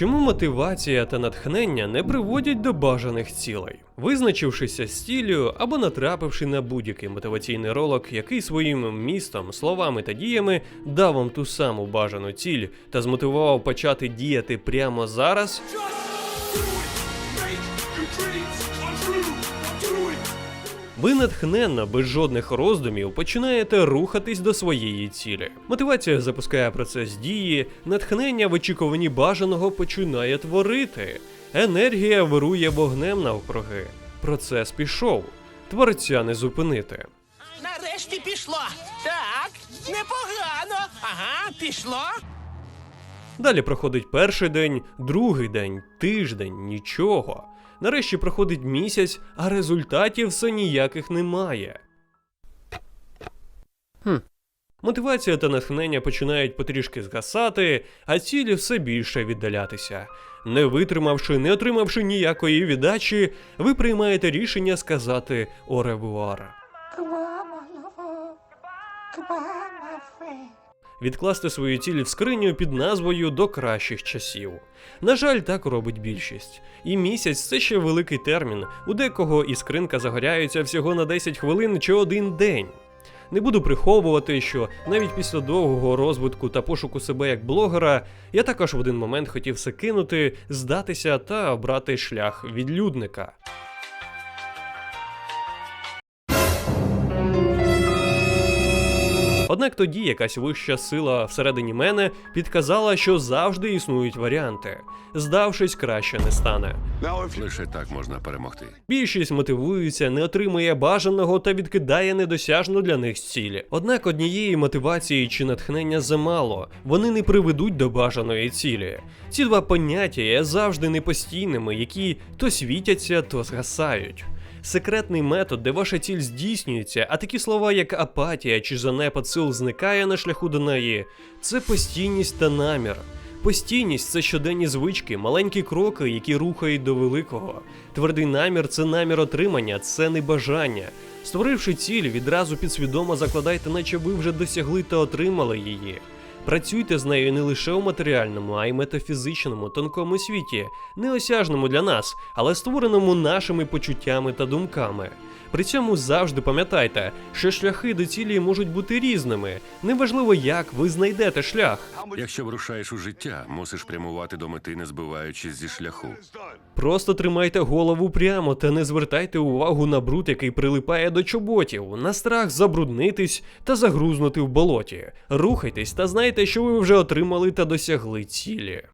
Чому мотивація та натхнення не приводять до бажаних цілей? Визначившися з ціллю або натрапивши на будь-який мотиваційний ролик, який своїм містом, словами та діями дав вам ту саму бажану ціль та змотивував почати діяти прямо зараз, ви натхненно, без жодних роздумів, починаєте рухатись до своєї цілі. Мотивація запускає процес дії, натхнення в очікуванні бажаного починає творити. Енергія вирує вогнем навкруги. Процес пішов. Творця не зупинити. Нарешті пішло. Так, непогано. Ага, пішло. Далі проходить перший день, другий день, тиждень, нічого. Нарешті проходить місяць, а результатів все ніяких немає. Хм. Мотивація та натхнення починають потрішки згасати, а цілі все більше віддалятися. Не витримавши, не отримавши ніякої віддачі, ви приймаєте рішення сказати оревуар. Відкласти свою ціль в скриню під назвою до кращих часів. На жаль, так робить більшість. І місяць це ще великий термін. У декого і скринка загоряється всього на 10 хвилин чи один день. Не буду приховувати, що навіть після довгого розвитку та пошуку себе як блогера, я також в один момент хотів все кинути, здатися та обрати шлях відлюдника. Однак тоді якась вища сила всередині мене підказала, що завжди існують варіанти. Здавшись, краще не стане. Лише так можна перемогти. Більшість мотивується, не отримує бажаного та відкидає недосяжну для них цілі. Однак однієї мотивації чи натхнення замало, вони не приведуть до бажаної цілі. Ці два поняття є завжди непостійними, які то світяться, то згасають. Секретний метод, де ваша ціль здійснюється, а такі слова, як апатія чи занепад сил зникає на шляху до неї, це постійність та намір. Постійність це щоденні звички, маленькі кроки, які рухають до великого. Твердий намір це намір отримання, це не бажання. Створивши ціль, відразу підсвідомо закладайте, наче ви вже досягли та отримали її. Працюйте з нею не лише у матеріальному, а й метафізичному, тонкому світі, неосяжному для нас, але створеному нашими почуттями та думками. При цьому завжди пам'ятайте, що шляхи до цілі можуть бути різними. Неважливо, як ви знайдете шлях. Якщо вирушаєш у життя, мусиш прямувати до мети, не збиваючись зі шляху. Просто тримайте голову прямо та не звертайте увагу на бруд, який прилипає до чоботів, на страх забруднитись та загрузнути в болоті. Рухайтесь та знайте, що ви вже отримали та досягли цілі.